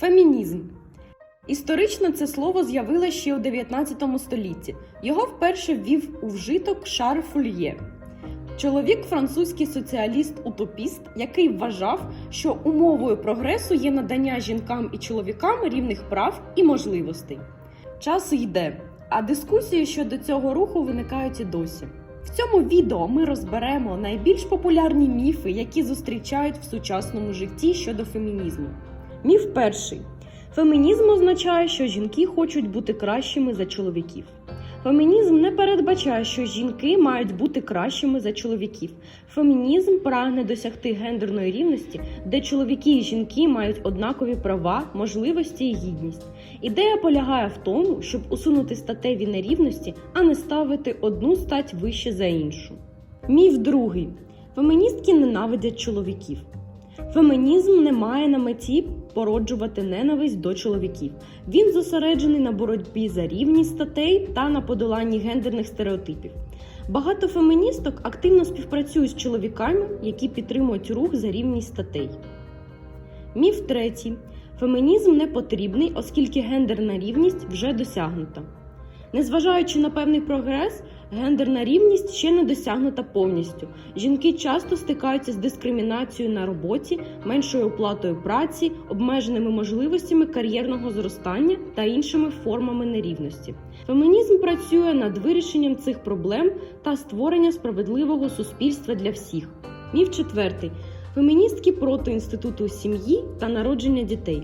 Фемінізм. Історично це слово з'явилося ще у 19 столітті. Його вперше ввів у вжиток Шар Фульє. Чоловік французький соціаліст-утопіст, який вважав, що умовою прогресу є надання жінкам і чоловікам рівних прав і можливостей. Час йде, а дискусії щодо цього руху виникають і досі. В цьому відео ми розберемо найбільш популярні міфи, які зустрічають в сучасному житті щодо фемінізму. Міф перший. Фемінізм означає, що жінки хочуть бути кращими за чоловіків. Фемінізм не передбачає, що жінки мають бути кращими за чоловіків. Фемінізм прагне досягти гендерної рівності, де чоловіки і жінки мають однакові права, можливості і гідність. Ідея полягає в тому, щоб усунути статеві нерівності, а не ставити одну стать вище за іншу. Міф другий: феміністки ненавидять чоловіків. Фемінізм не має на меті породжувати ненависть до чоловіків. Він зосереджений на боротьбі за рівність статей та на подоланні гендерних стереотипів. Багато феміністок активно співпрацюють з чоловіками, які підтримують рух за рівність статей. Міф третій. Фемінізм не потрібний, оскільки гендерна рівність вже досягнута. Незважаючи на певний прогрес, гендерна рівність ще не досягнута повністю. Жінки часто стикаються з дискримінацією на роботі, меншою оплатою праці, обмеженими можливостями кар'єрного зростання та іншими формами нерівності. Фемінізм працює над вирішенням цих проблем та створення справедливого суспільства для всіх. Міф четвертий. Феміністки проти інституту сім'ї та народження дітей.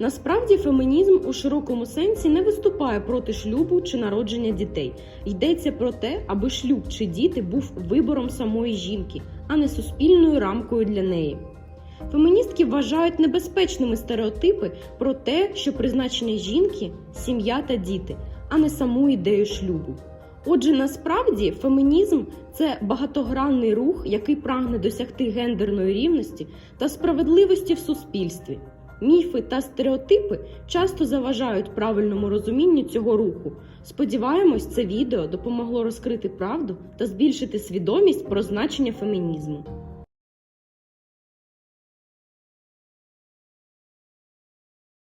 Насправді фемінізм у широкому сенсі не виступає проти шлюбу чи народження дітей. Йдеться про те, аби шлюб чи діти був вибором самої жінки, а не суспільною рамкою для неї. Феміністки вважають небезпечними стереотипи про те, що призначення жінки сім'я та діти, а не саму ідею шлюбу. Отже, насправді фемінізм це багатогранний рух, який прагне досягти гендерної рівності та справедливості в суспільстві. Міфи та стереотипи часто заважають правильному розумінню цього руху. Сподіваємось, це відео допомогло розкрити правду та збільшити свідомість про значення фемінізму.